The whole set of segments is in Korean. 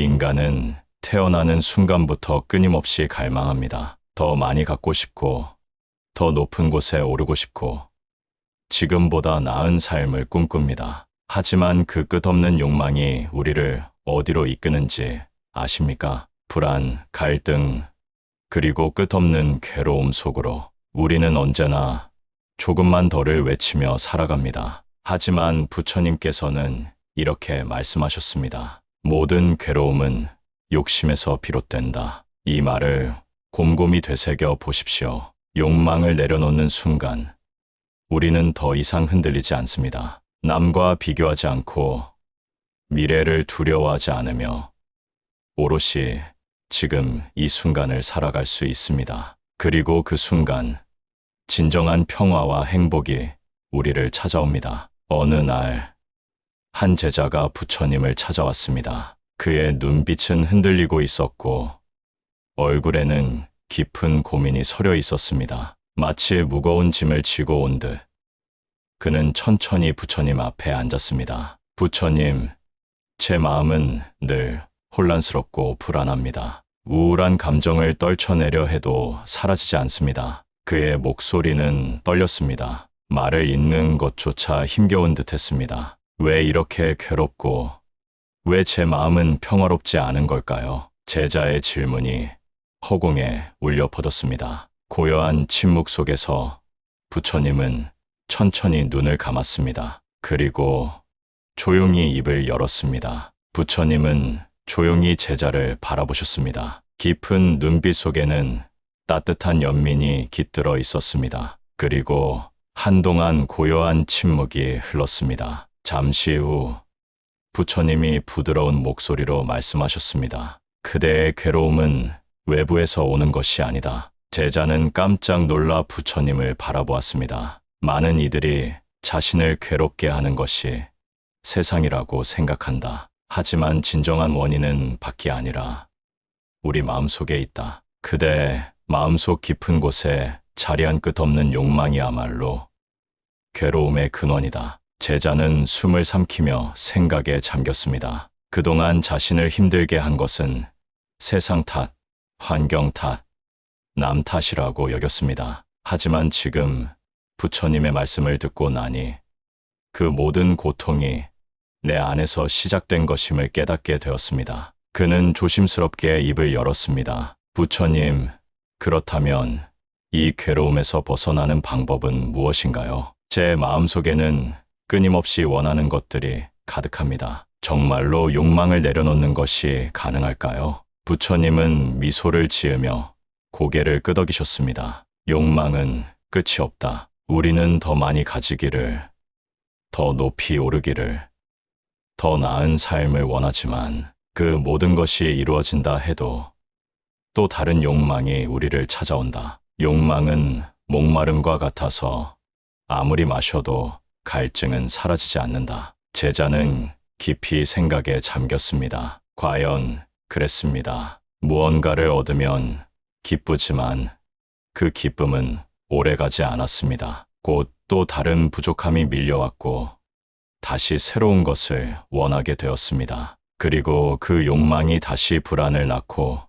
인간은 태어나는 순간부터 끊임없이 갈망합니다. 더 많이 갖고 싶고, 더 높은 곳에 오르고 싶고, 지금보다 나은 삶을 꿈꿉니다. 하지만 그 끝없는 욕망이 우리를 어디로 이끄는지 아십니까? 불안, 갈등, 그리고 끝없는 괴로움 속으로 우리는 언제나 조금만 더를 외치며 살아갑니다. 하지만 부처님께서는 이렇게 말씀하셨습니다. 모든 괴로움은 욕심에서 비롯된다. 이 말을 곰곰이 되새겨 보십시오. 욕망을 내려놓는 순간, 우리는 더 이상 흔들리지 않습니다. 남과 비교하지 않고 미래를 두려워하지 않으며 오롯이 지금 이 순간을 살아갈 수 있습니다. 그리고 그 순간, 진정한 평화와 행복이 우리를 찾아옵니다. 어느 날, 한 제자가 부처님을 찾아왔습니다. 그의 눈빛은 흔들리고 있었고, 얼굴에는 깊은 고민이 서려 있었습니다. 마치 무거운 짐을 지고 온 듯. 그는 천천히 부처님 앞에 앉았습니다. 부처님, 제 마음은 늘 혼란스럽고 불안합니다. 우울한 감정을 떨쳐내려 해도 사라지지 않습니다. 그의 목소리는 떨렸습니다. 말을 잇는 것조차 힘겨운 듯 했습니다. 왜 이렇게 괴롭고, 왜 제 마음은 평화롭지 않은 걸까요? 제자의 질문이 허공에 울려 퍼졌습니다. 고요한 침묵 속에서 부처님은 천천히 눈을 감았습니다. 그리고 조용히 입을 열었습니다. 부처님은 조용히 제자를 바라보셨습니다. 깊은 눈빛 속에는 따뜻한 연민이 깃들어 있었습니다. 그리고 한동안 고요한 침묵이 흘렀습니다. 잠시 후 부처님이 부드러운 목소리로 말씀하셨습니다. 그대의 괴로움은 외부에서 오는 것이 아니다. 제자는 깜짝 놀라 부처님을 바라보았습니다. 많은 이들이 자신을 괴롭게 하는 것이 세상이라고 생각한다. 하지만 진정한 원인은 밖이 아니라 우리 마음속에 있다. 그대의 마음속 깊은 곳에 자리한 끝 없는 욕망이야말로 괴로움의 근원이다. 제자는 숨을 삼키며 생각에 잠겼습니다. 그동안 자신을 힘들게 한 것은 세상 탓, 환경 탓, 남 탓이라고 여겼습니다. 하지만 지금 부처님의 말씀을 듣고 나니 그 모든 고통이 내 안에서 시작된 것임을 깨닫게 되었습니다. 그는 조심스럽게 입을 열었습니다. 부처님, 그렇다면 이 괴로움에서 벗어나는 방법은 무엇인가요? 제 마음속에는 끊임없이 원하는 것들이 가득합니다. 정말로 욕망을 내려놓는 것이 가능할까요? 부처님은 미소를 지으며 고개를 끄덕이셨습니다. 욕망은 끝이 없다. 우리는 더 많이 가지기를, 더 높이 오르기를, 더 나은 삶을 원하지만 그 모든 것이 이루어진다 해도 또 다른 욕망이 우리를 찾아온다. 욕망은 목마름과 같아서 아무리 마셔도 갈증은 사라지지 않는다. 제자는 깊이 생각에 잠겼습니다. 과연 그랬습니다. 무언가를 얻으면 기쁘지만 그 기쁨은 오래가지 않았습니다. 곧 또 다른 부족함이 밀려왔고 다시 새로운 것을 원하게 되었습니다. 그리고 그 욕망이 다시 불안을 낳고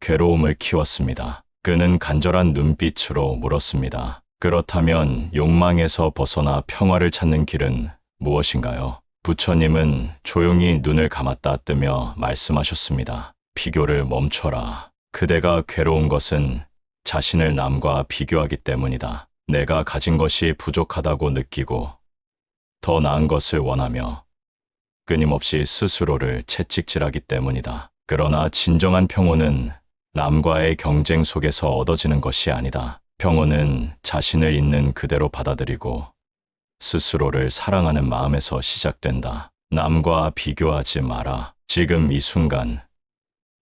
괴로움을 키웠습니다. 그는 간절한 눈빛으로 물었습니다. 그렇다면 욕망에서 벗어나 평화를 찾는 길은 무엇인가요? 부처님은 조용히 눈을 감았다 뜨며 말씀하셨습니다. 비교를 멈춰라. 그대가 괴로운 것은 자신을 남과 비교하기 때문이다. 내가 가진 것이 부족하다고 느끼고 더 나은 것을 원하며 끊임없이 스스로를 채찍질하기 때문이다. 그러나 진정한 평온은 남과의 경쟁 속에서 얻어지는 것이 아니다. 평온은 자신을 있는 그대로 받아들이고 스스로를 사랑하는 마음에서 시작된다. 남과 비교하지 마라. 지금 이 순간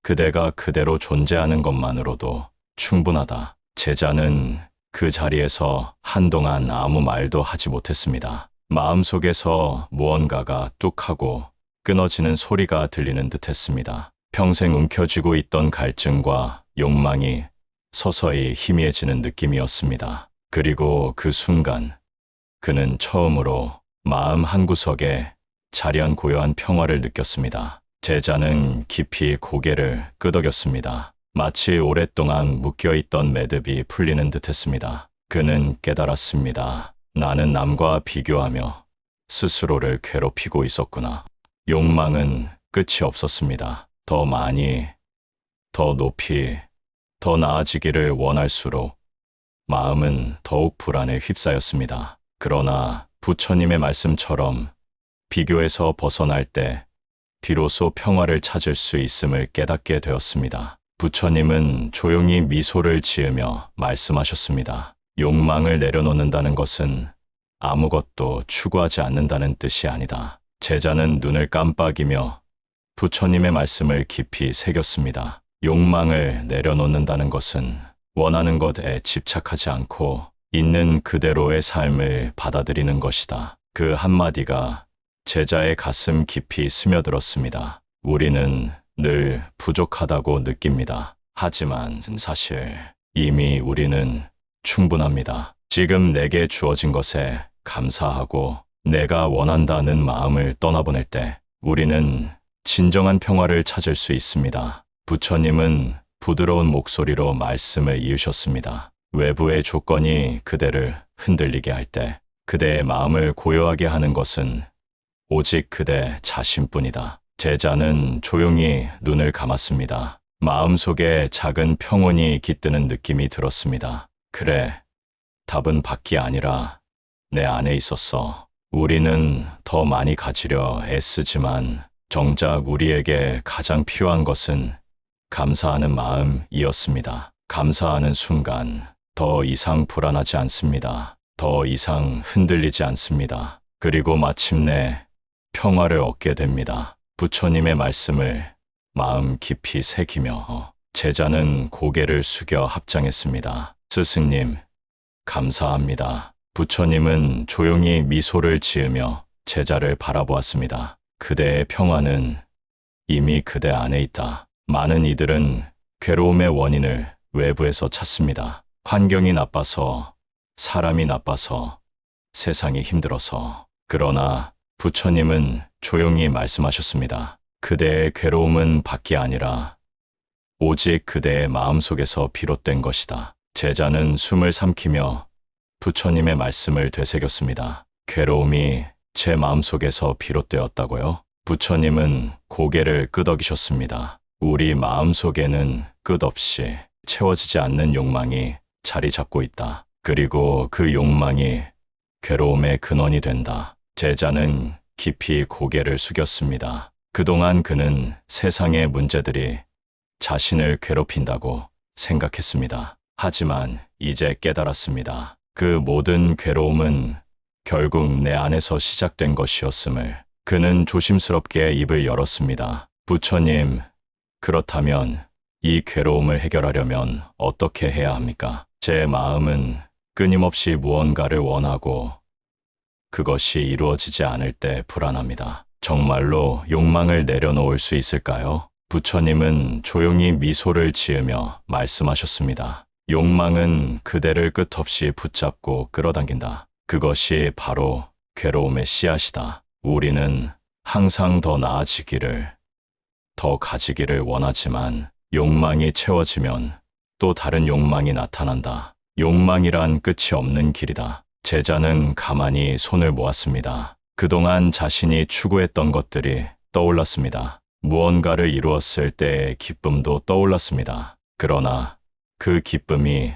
그대가 그대로 존재하는 것만으로도 충분하다. 제자는 그 자리에서 한동안 아무 말도 하지 못했습니다. 마음속에서 무언가가 뚝하고 끊어지는 소리가 들리는 듯 했습니다. 평생 움켜쥐고 있던 갈증과 욕망이 서서히 희미해지는 느낌이었습니다. 그리고 그 순간 그는 처음으로 마음 한구석에 자리한 고요한 평화를 느꼈습니다. 제자는 깊이 고개를 끄덕였습니다. 마치 오랫동안 묶여있던 매듭이 풀리는 듯 했습니다. 그는 깨달았습니다. 나는 남과 비교하며 스스로를 괴롭히고 있었구나. 욕망은 끝이 없었습니다. 더 많이, 더 높이, 더 나아지기를 원할수록 마음은 더욱 불안에 휩싸였습니다. 그러나 부처님의 말씀처럼 비교에서 벗어날 때 비로소 평화를 찾을 수 있음을 깨닫게 되었습니다. 부처님은 조용히 미소를 지으며 말씀하셨습니다. 욕망을 내려놓는다는 것은 아무것도 추구하지 않는다는 뜻이 아니다. 제자는 눈을 깜빡이며 부처님의 말씀을 깊이 새겼습니다. 욕망을 내려놓는다는 것은 원하는 것에 집착하지 않고 있는 그대로의 삶을 받아들이는 것이다. 그 한마디가 제자의 가슴 깊이 스며들었습니다. 우리는 늘 부족하다고 느낍니다. 하지만 사실 이미 우리는 충분합니다. 지금 내게 주어진 것에 감사하고 내가 원한다는 마음을 떠나보낼 때 우리는 진정한 평화를 찾을 수 있습니다. 부처님은 부드러운 목소리로 말씀을 이으셨습니다. 외부의 조건이 그대를 흔들리게 할 때 그대의 마음을 고요하게 하는 것은 오직 그대 자신뿐이다. 제자는 조용히 눈을 감았습니다. 마음속에 작은 평온이 깃드는 느낌이 들었습니다. 그래, 답은 밖이 아니라 내 안에 있었어. 우리는 더 많이 가지려 애쓰지만 정작 우리에게 가장 필요한 것은 감사하는 마음이었습니다. 감사하는 순간 더 이상 불안하지 않습니다. 더 이상 흔들리지 않습니다. 그리고 마침내 평화를 얻게 됩니다. 부처님의 말씀을 마음 깊이 새기며 제자는 고개를 숙여 합장했습니다. 스승님, 감사합니다. 부처님은 조용히 미소를 지으며 제자를 바라보았습니다. 그대의 평화는 이미 그대 안에 있다. 많은 이들은 괴로움의 원인을 외부에서 찾습니다. 환경이 나빠서, 사람이 나빠서, 세상이 힘들어서. 그러나 부처님은 조용히 말씀하셨습니다. 그대의 괴로움은 밖이 아니라 오직 그대의 마음속에서 비롯된 것이다. 제자는 숨을 삼키며 부처님의 말씀을 되새겼습니다. 괴로움이 제 마음속에서 비롯되었다고요? 부처님은 고개를 끄덕이셨습니다. 우리 마음속에는 끝없이 채워지지 않는 욕망이 자리 잡고 있다. 그리고 그 욕망이 괴로움의 근원이 된다. 제자는 깊이 고개를 숙였습니다. 그동안 그는 세상의 문제들이 자신을 괴롭힌다고 생각했습니다. 하지만 이제 깨달았습니다. 그 모든 괴로움은 결국 내 안에서 시작된 것이었음을 그는 조심스럽게 입을 열었습니다. 부처님, 그렇다면 이 괴로움을 해결하려면 어떻게 해야 합니까? 제 마음은 끊임없이 무언가를 원하고 그것이 이루어지지 않을 때 불안합니다. 정말로 욕망을 내려놓을 수 있을까요? 부처님은 조용히 미소를 지으며 말씀하셨습니다. 욕망은 그대를 끝없이 붙잡고 끌어당긴다. 그것이 바로 괴로움의 씨앗이다. 우리는 항상 더 나아지기를, 더 가지기를 원하지만 욕망이 채워지면 또 다른 욕망이 나타난다. 욕망이란 끝이 없는 길이다. 제자는 가만히 손을 모았습니다. 그동안 자신이 추구했던 것들이 떠올랐습니다. 무언가를 이루었을 때의 기쁨도 떠올랐습니다. 그러나 그 기쁨이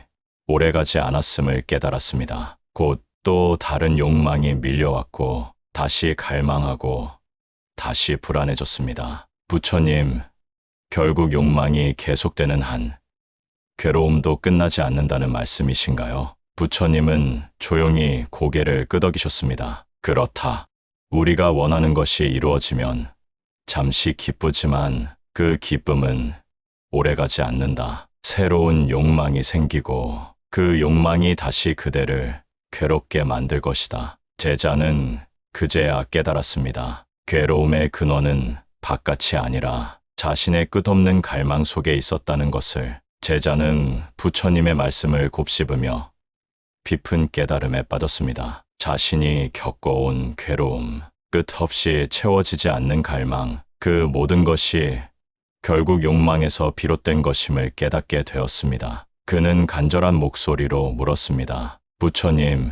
오래가지 않았음을 깨달았습니다. 곧 또 다른 욕망이 밀려왔고 다시 갈망하고 다시 불안해졌습니다. 부처님, 결국 욕망이 계속되는 한 괴로움도 끝나지 않는다는 말씀이신가요? 부처님은 조용히 고개를 끄덕이셨습니다. 그렇다. 우리가 원하는 것이 이루어지면 잠시 기쁘지만 그 기쁨은 오래가지 않는다. 새로운 욕망이 생기고 그 욕망이 다시 그대를 괴롭게 만들 것이다. 제자는 그제야 깨달았습니다. 괴로움의 근원은 바깥이 아니라 자신의 끝없는 갈망 속에 있었다는 것을 제자는 부처님의 말씀을 곱씹으며 깊은 깨달음에 빠졌습니다. 자신이 겪어온 괴로움, 끝없이 채워지지 않는 갈망, 그 모든 것이 결국 욕망에서 비롯된 것임을 깨닫게 되었습니다. 그는 간절한 목소리로 물었습니다. 부처님,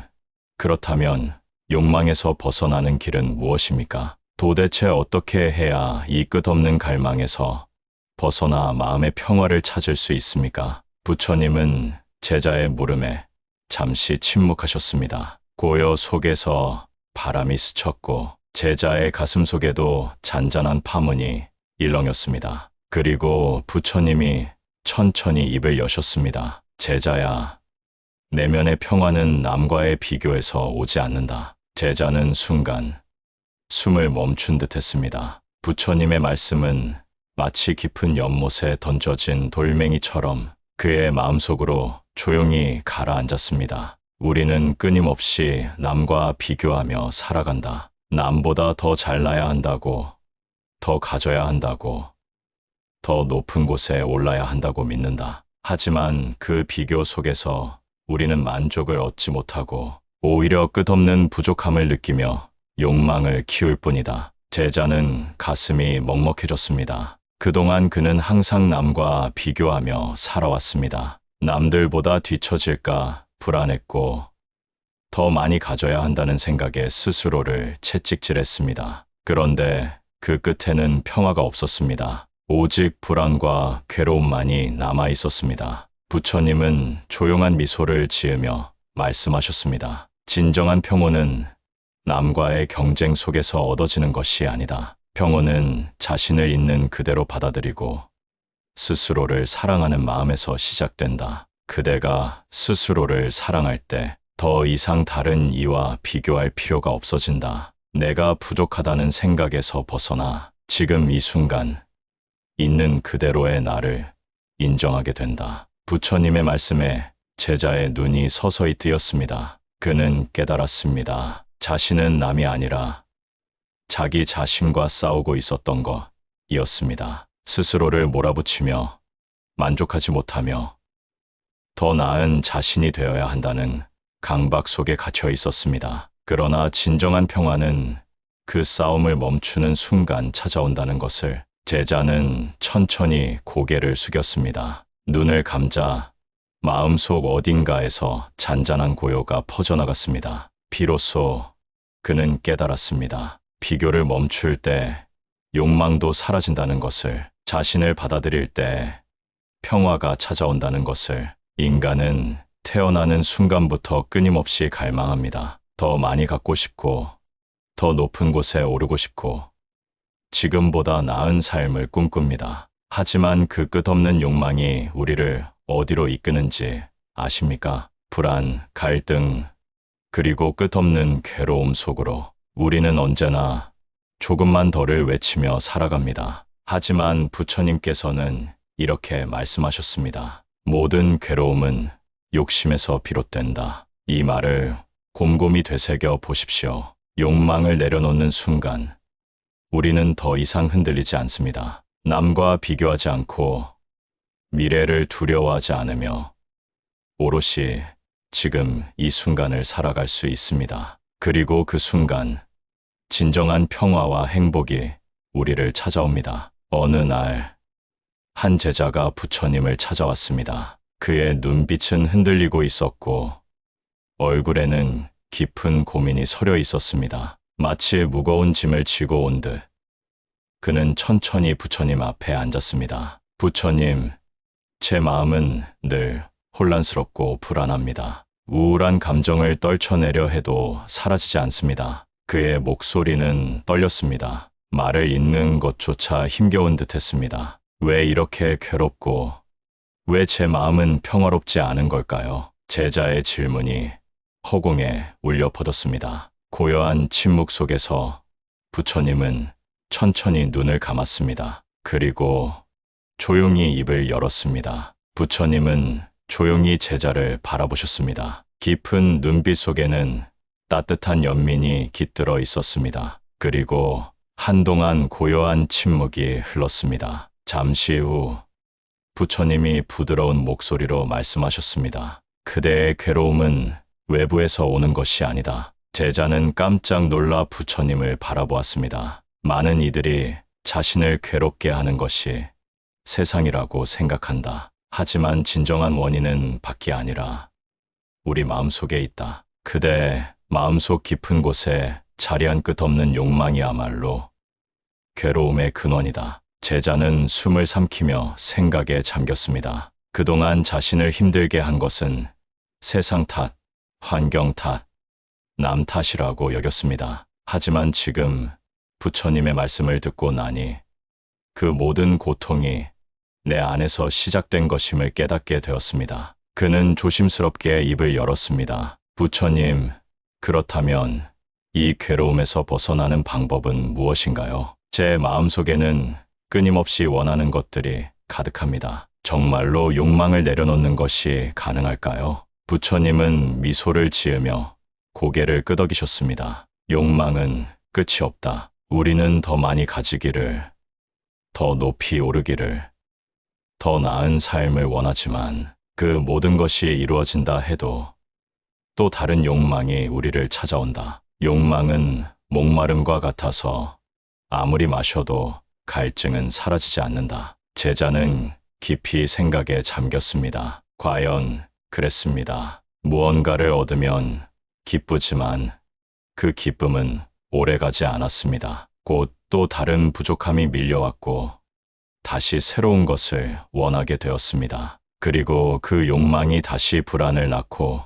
그렇다면 욕망에서 벗어나는 길은 무엇입니까? 도대체 어떻게 해야 이 끝없는 갈망에서 벗어나 마음의 평화를 찾을 수 있습니까? 부처님은 제자의 물음에 잠시 침묵하셨습니다. 고요 속에서 바람이 스쳤고 제자의 가슴 속에도 잔잔한 파문이 일렁였습니다. 그리고 부처님이 천천히 입을 여셨습니다. 제자야, 내면의 평화는 남과의 비교에서 오지 않는다. 제자는 순간 숨을 멈춘 듯 했습니다. 부처님의 말씀은 마치 깊은 연못에 던져진 돌멩이처럼 그의 마음속으로 조용히 가라앉았습니다. 우리는 끊임없이 남과 비교하며 살아간다. 남보다 더 잘나야 한다고, 더 가져야 한다고, 더 높은 곳에 올라야 한다고 믿는다. 하지만 그 비교 속에서 우리는 만족을 얻지 못하고 오히려 끝없는 부족함을 느끼며 욕망을 키울 뿐이다. 제자는 가슴이 먹먹해졌습니다. 그동안 그는 항상 남과 비교하며 살아왔습니다. 남들보다 뒤처질까 불안했고 더 많이 가져야 한다는 생각에 스스로를 채찍질했습니다. 그런데 그 끝에는 평화가 없었습니다. 오직 불안과 괴로움만이 남아 있었습니다. 부처님은 조용한 미소를 지으며 말씀하셨습니다. 진정한 평온은 남과의 경쟁 속에서 얻어지는 것이 아니다. 평온은 자신을 있는 그대로 받아들이고 스스로를 사랑하는 마음에서 시작된다. 그대가 스스로를 사랑할 때 더 이상 다른 이와 비교할 필요가 없어진다. 내가 부족하다는 생각에서 벗어나 지금 이 순간 있는 그대로의 나를 인정하게 된다. 부처님의 말씀에 제자의 눈이 서서히 뜨였습니다. 그는 깨달았습니다. 자신은 남이 아니라 자기 자신과 싸우고 있었던 것이었습니다. 스스로를 몰아붙이며 만족하지 못하며 더 나은 자신이 되어야 한다는 강박 속에 갇혀 있었습니다. 그러나 진정한 평화는 그 싸움을 멈추는 순간 찾아온다는 것을 제자는 천천히 고개를 숙였습니다. 눈을 감자 마음속 어딘가에서 잔잔한 고요가 퍼져나갔습니다. 비로소 그는 깨달았습니다. 비교를 멈출 때 욕망도 사라진다는 것을, 자신을 받아들일 때 평화가 찾아온다는 것을, 인간은 태어나는 순간부터 끊임없이 갈망합니다. 더 많이 갖고 싶고, 더 높은 곳에 오르고 싶고, 지금보다 나은 삶을 꿈꿉니다. 하지만 그 끝없는 욕망이 우리를 어디로 이끄는지 아십니까? 불안, 갈등, 그리고 끝없는 괴로움 속으로 우리는 언제나 조금만 더를 외치며 살아갑니다. 하지만 부처님께서는 이렇게 말씀하셨습니다. 모든 괴로움은 욕심에서 비롯된다. 이 말을 곰곰이 되새겨 보십시오. 욕망을 내려놓는 순간 우리는 더 이상 흔들리지 않습니다. 남과 비교하지 않고 미래를 두려워하지 않으며 오롯이 지금 이 순간을 살아갈 수 있습니다. 그리고 그 순간 진정한 평화와 행복이 우리를 찾아옵니다. 어느 날 한 제자가 부처님을 찾아왔습니다. 그의 눈빛은 흔들리고 있었고 얼굴에는 깊은 고민이 서려 있었습니다. 마치 무거운 짐을 지고 온 듯. 그는 천천히 부처님 앞에 앉았습니다. 부처님, 제 마음은 늘 혼란스럽고 불안합니다. 우울한 감정을 떨쳐내려 해도 사라지지 않습니다. 그의 목소리는 떨렸습니다. 말을 잇는 것조차 힘겨운 듯 했습니다. 왜 이렇게 괴롭고, 왜 제 마음은 평화롭지 않은 걸까요? 제자의 질문이 허공에 울려 퍼졌습니다. 고요한 침묵 속에서 부처님은 천천히 눈을 감았습니다. 그리고 조용히 입을 열었습니다. 부처님은 조용히 제자를 바라보셨습니다. 깊은 눈빛 속에는 따뜻한 연민이 깃들어 있었습니다. 그리고 한동안 고요한 침묵이 흘렀습니다. 잠시 후 부처님이 부드러운 목소리로 말씀하셨습니다. 그대의 괴로움은 외부에서 오는 것이 아니다. 제자는 깜짝 놀라 부처님을 바라보았습니다. 많은 이들이 자신을 괴롭게 하는 것이 세상이라고 생각한다. 하지만 진정한 원인은 밖이 아니라 우리 마음속에 있다. 그대 마음속 깊은 곳에 자리한 끝 없는 욕망이야말로 괴로움의 근원이다. 제자는 숨을 삼키며 생각에 잠겼습니다. 그동안 자신을 힘들게 한 것은 세상 탓, 환경 탓, 남 탓이라고 여겼습니다. 하지만 지금 부처님의 말씀을 듣고 나니 그 모든 고통이 내 안에서 시작된 것임을 깨닫게 되었습니다. 그는 조심스럽게 입을 열었습니다. 부처님, 그렇다면 이 괴로움에서 벗어나는 방법은 무엇인가요? 제 마음속에는 끊임없이 원하는 것들이 가득합니다. 정말로 욕망을 내려놓는 것이 가능할까요? 부처님은 미소를 지으며 고개를 끄덕이셨습니다. 욕망은 끝이 없다. 우리는 더 많이 가지기를, 더 높이 오르기를, 더 나은 삶을 원하지만 그 모든 것이 이루어진다 해도 또 다른 욕망이 우리를 찾아온다. 욕망은 목마름과 같아서 아무리 마셔도 갈증은 사라지지 않는다. 제자는 깊이 생각에 잠겼습니다. 과연 그랬습니다. 무언가를 얻으면 기쁘지만 그 기쁨은 오래가지 않았습니다. 곧 또 다른 부족함이 밀려왔고 다시 새로운 것을 원하게 되었습니다. 그리고 그 욕망이 다시 불안을 낳고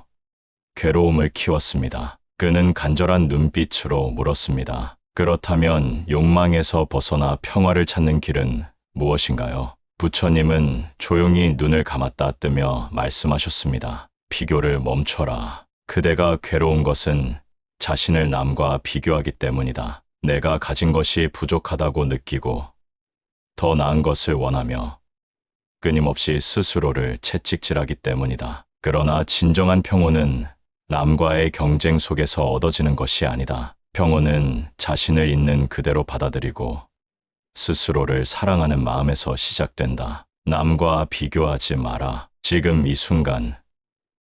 괴로움을 키웠습니다. 그는 간절한 눈빛으로 물었습니다. 그렇다면 욕망에서 벗어나 평화를 찾는 길은 무엇인가요? 부처님은 조용히 눈을 감았다 뜨며 말씀하셨습니다. 비교를 멈춰라. 그대가 괴로운 것은 자신을 남과 비교하기 때문이다. 내가 가진 것이 부족하다고 느끼고 더 나은 것을 원하며 끊임없이 스스로를 채찍질하기 때문이다. 그러나 진정한 평온은 남과의 경쟁 속에서 얻어지는 것이 아니다. 평온은 자신을 있는 그대로 받아들이고 스스로를 사랑하는 마음에서 시작된다. 남과 비교하지 마라. 지금 이 순간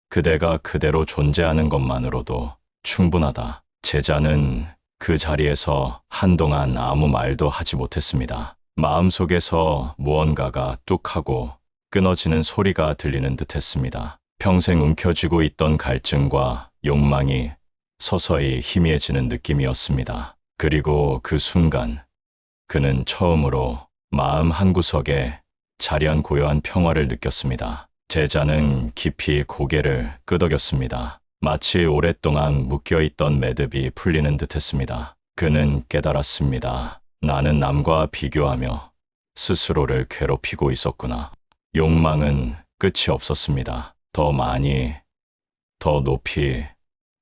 그대가 그대로 존재하는 것만으로도 충분하다. 제자는 그 자리에서 한동안 아무 말도 하지 못했습니다. 마음속에서 무언가가 뚝 하고 끊어지는 소리가 들리는 듯 했습니다. 평생 움켜쥐고 있던 갈증과 욕망이 서서히 희미해지는 느낌이었습니다. 그리고 그 순간 그는 처음으로 마음 한구석에 자리한 고요한 평화를 느꼈습니다. 제자는 깊이 고개를 끄덕였습니다. 마치 오랫동안 묶여있던 매듭이 풀리는 듯 했습니다. 그는 깨달았습니다. 나는 남과 비교하며 스스로를 괴롭히고 있었구나. 욕망은 끝이 없었습니다. 더 많이, 더 높이,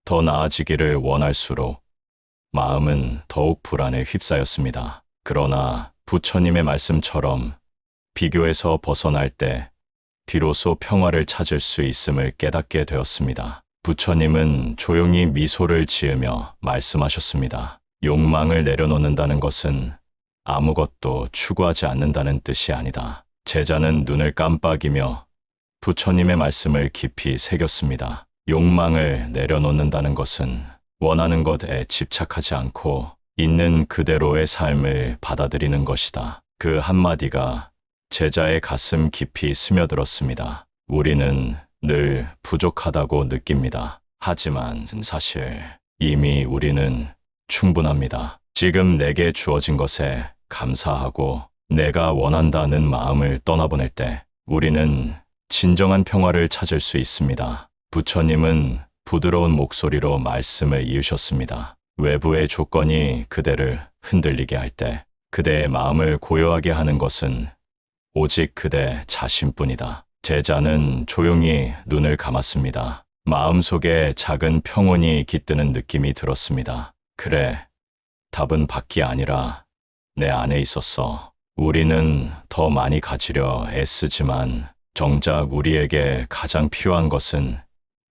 더 나아지기를 원할수록 마음은 더욱 불안에 휩싸였습니다. 그러나 부처님의 말씀처럼 비교에서 벗어날 때 비로소 평화를 찾을 수 있음을 깨닫게 되었습니다. 부처님은 조용히 미소를 지으며 말씀하셨습니다. 욕망을 내려놓는다는 것은 아무것도 추구하지 않는다는 뜻이 아니다. 제자는 눈을 깜빡이며 부처님의 말씀을 깊이 새겼습니다. 욕망을 내려놓는다는 것은 원하는 것에 집착하지 않고 있는 그대로의 삶을 받아들이는 것이다. 그 한마디가 제자의 가슴 깊이 스며들었습니다. 우리는 늘 부족하다고 느낍니다. 하지만 사실 이미 우리는 충분합니다. 지금 내게 주어진 것에 감사하고 내가 원한다는 마음을 떠나보낼 때 우리는 진정한 평화를 찾을 수 있습니다. 부처님은 부드러운 목소리로 말씀을 이으셨습니다. 외부의 조건이 그대를 흔들리게 할 때 그대의 마음을 고요하게 하는 것은 오직 그대 자신뿐이다. 제자는 조용히 눈을 감았습니다. 마음속에 작은 평온이 깃드는 느낌이 들었습니다. 그래, 답은 밖이 아니라 내 안에 있었어. 우리는 더 많이 가지려 애쓰지만 정작 우리에게 가장 필요한 것은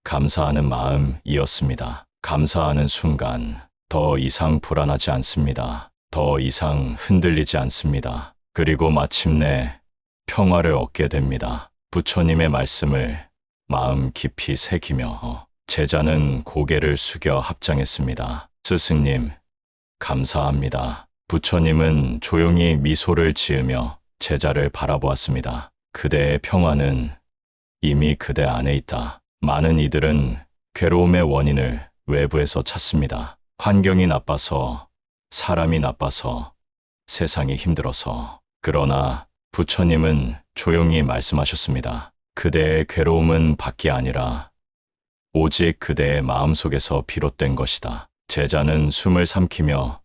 감사하는 마음이었습니다. 감사하는 순간 더 이상 불안하지 않습니다. 더 이상 흔들리지 않습니다. 그리고 마침내 평화를 얻게 됩니다. 부처님의 말씀을 마음 깊이 새기며 제자는 고개를 숙여 합장했습니다. 스승님, 감사합니다. 부처님은 조용히 미소를 지으며 제자를 바라보았습니다. 그대의 평화는 이미 그대 안에 있다. 많은 이들은 괴로움의 원인을 외부에서 찾습니다. 환경이 나빠서, 사람이 나빠서, 세상이 힘들어서. 그러나 부처님은 조용히 말씀하셨습니다. 그대의 괴로움은 밖이 아니라 오직 그대의 마음속에서 비롯된 것이다. 제자는 숨을 삼키며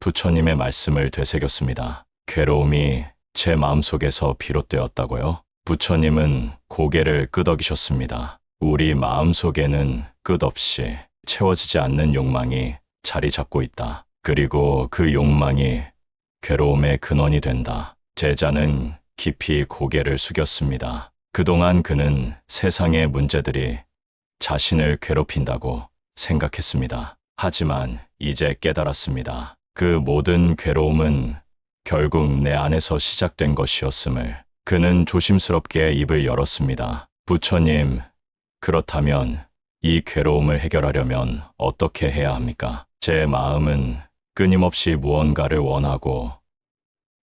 부처님의 말씀을 되새겼습니다. 괴로움이 제 마음속에서 비롯되었다고요? 부처님은 고개를 끄덕이셨습니다. 우리 마음속에는 끝없이 채워지지 않는 욕망이 자리 잡고 있다. 그리고 그 욕망이 괴로움의 근원이 된다. 제자는 깊이 고개를 숙였습니다. 그동안 그는 세상의 문제들이 자신을 괴롭힌다고 생각했습니다. 하지만 이제 깨달았습니다. 그 모든 괴로움은 결국 내 안에서 시작된 것이었음을 그는 조심스럽게 입을 열었습니다. 부처님, 그렇다면 이 괴로움을 해결하려면 어떻게 해야 합니까? 제 마음은 끊임없이 무언가를 원하고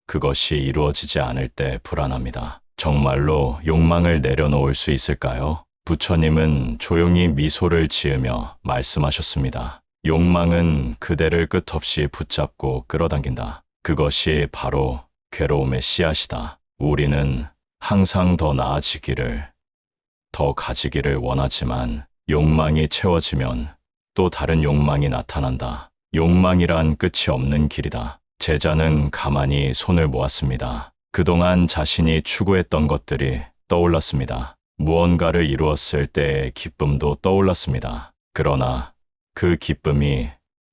그것이 이루어지지 않을 때 불안합니다. 정말로 욕망을 내려놓을 수 있을까요? 부처님은 조용히 미소를 지으며 말씀하셨습니다. 욕망은 그대를 끝없이 붙잡고 끌어당긴다. 그것이 바로 괴로움의 씨앗이다. 우리는 항상 더 나아지기를, 더 가지기를 원하지만 욕망이 채워지면 또 다른 욕망이 나타난다. 욕망이란 끝이 없는 길이다. 제자는 가만히 손을 모았습니다. 그동안 자신이 추구했던 것들이 떠올랐습니다. 무언가를 이루었을 때의 기쁨도 떠올랐습니다. 그러나 그 기쁨이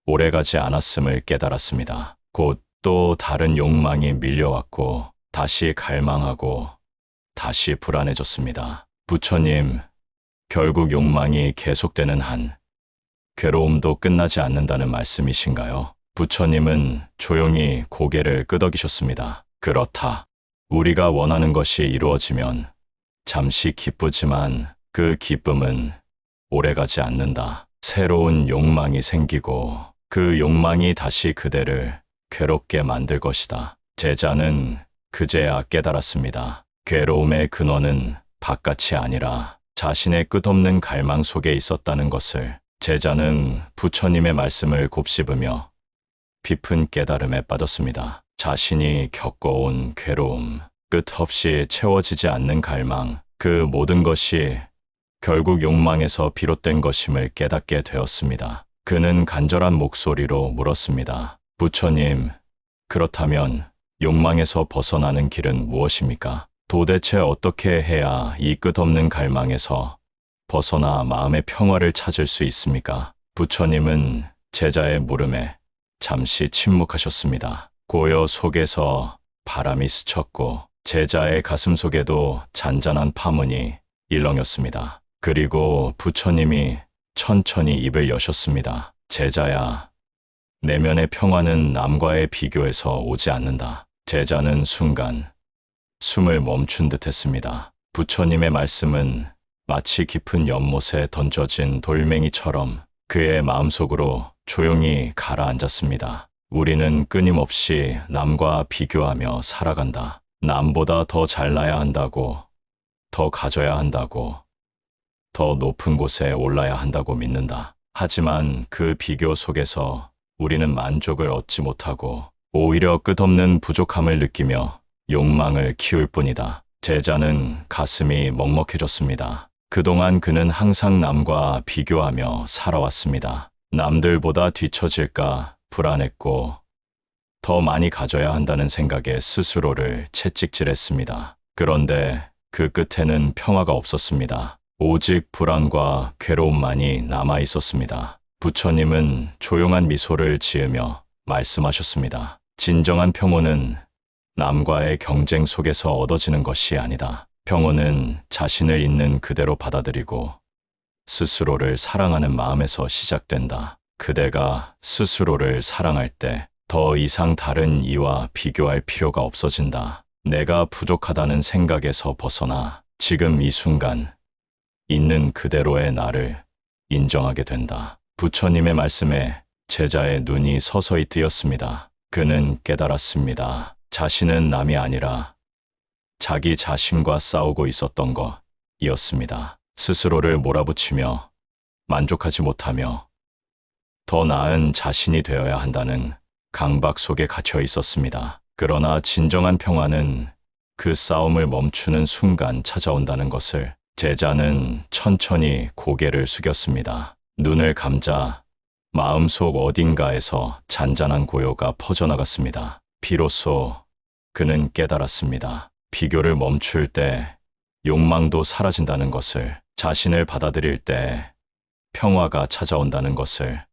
오래가지 않았음을 깨달았습니다. 곧 또 다른 욕망이 밀려왔고 다시 갈망하고 다시 불안해졌습니다. 부처님, 결국 욕망이 계속되는 한 괴로움도 끝나지 않는다는 말씀이신가요? 부처님은 조용히 고개를 끄덕이셨습니다. 그렇다. 우리가 원하는 것이 이루어지면 잠시 기쁘지만 그 기쁨은 오래가지 않는다. 새로운 욕망이 생기고 그 욕망이 다시 그대를 괴롭게 만들 것이다. 제자는 그제야 깨달았습니다. 괴로움의 근원은 바깥이 아니라 자신의 끝없는 갈망 속에 있었다는 것을 제자는 부처님의 말씀을 곱씹으며 깊은 깨달음에 빠졌습니다. 자신이 겪어온 괴로움, 끝없이 채워지지 않는 갈망, 그 모든 것이 결국 욕망에서 비롯된 것임을 깨닫게 되었습니다. 그는 간절한 목소리로 물었습니다. 부처님, 그렇다면 욕망에서 벗어나는 길은 무엇입니까? 도대체 어떻게 해야 이 끝없는 갈망에서 벗어나 마음의 평화를 찾을 수 있습니까? 부처님은 제자의 물음에 잠시 침묵하셨습니다. 고요 속에서 바람이 스쳤고 제자의 가슴 속에도 잔잔한 파문이 일렁였습니다. 그리고 부처님이 천천히 입을 여셨습니다. 제자야, 내면의 평화는 남과의 비교에서 오지 않는다. 제자는 순간 숨을 멈춘 듯 했습니다. 부처님의 말씀은 마치 깊은 연못에 던져진 돌멩이처럼 그의 마음속으로 조용히 가라앉았습니다. 우리는 끊임없이 남과 비교하며 살아간다. 남보다 더 잘나야 한다고, 더 가져야 한다고, 더 높은 곳에 올라야 한다고 믿는다. 하지만 그 비교 속에서 우리는 만족을 얻지 못하고 오히려 끝없는 부족함을 느끼며 욕망을 키울 뿐이다. 제자는 가슴이 먹먹해졌습니다. 그동안 그는 항상 남과 비교하며 살아왔습니다. 남들보다 뒤처질까 불안했고 더 많이 가져야 한다는 생각에 스스로를 채찍질했습니다. 그런데 그 끝에는 평화가 없었습니다. 오직 불안과 괴로움만이 남아 있었습니다. 부처님은 조용한 미소를 지으며 말씀하셨습니다. 진정한 평온은 남과의 경쟁 속에서 얻어지는 것이 아니다. 평온은 자신을 있는 그대로 받아들이고 스스로를 사랑하는 마음에서 시작된다. 그대가 스스로를 사랑할 때 더 이상 다른 이와 비교할 필요가 없어진다. 내가 부족하다는 생각에서 벗어나 지금 이 순간 있는 그대로의 나를 인정하게 된다. 부처님의 말씀에 제자의 눈이 서서히 뜨였습니다. 그는 깨달았습니다. 자신은 남이 아니라 자기 자신과 싸우고 있었던 것이었습니다. 스스로를 몰아붙이며 만족하지 못하며 더 나은 자신이 되어야 한다는 강박 속에 갇혀 있었습니다. 그러나 진정한 평화는 그 싸움을 멈추는 순간 찾아온다는 것을 제자는 천천히 고개를 숙였습니다. 눈을 감자 마음속 어딘가에서 잔잔한 고요가 퍼져나갔습니다. 비로소 그는 깨달았습니다. 비교를 멈출 때 욕망도 사라진다는 것을 자신을 받아들일 때 평화가 찾아온다는 것을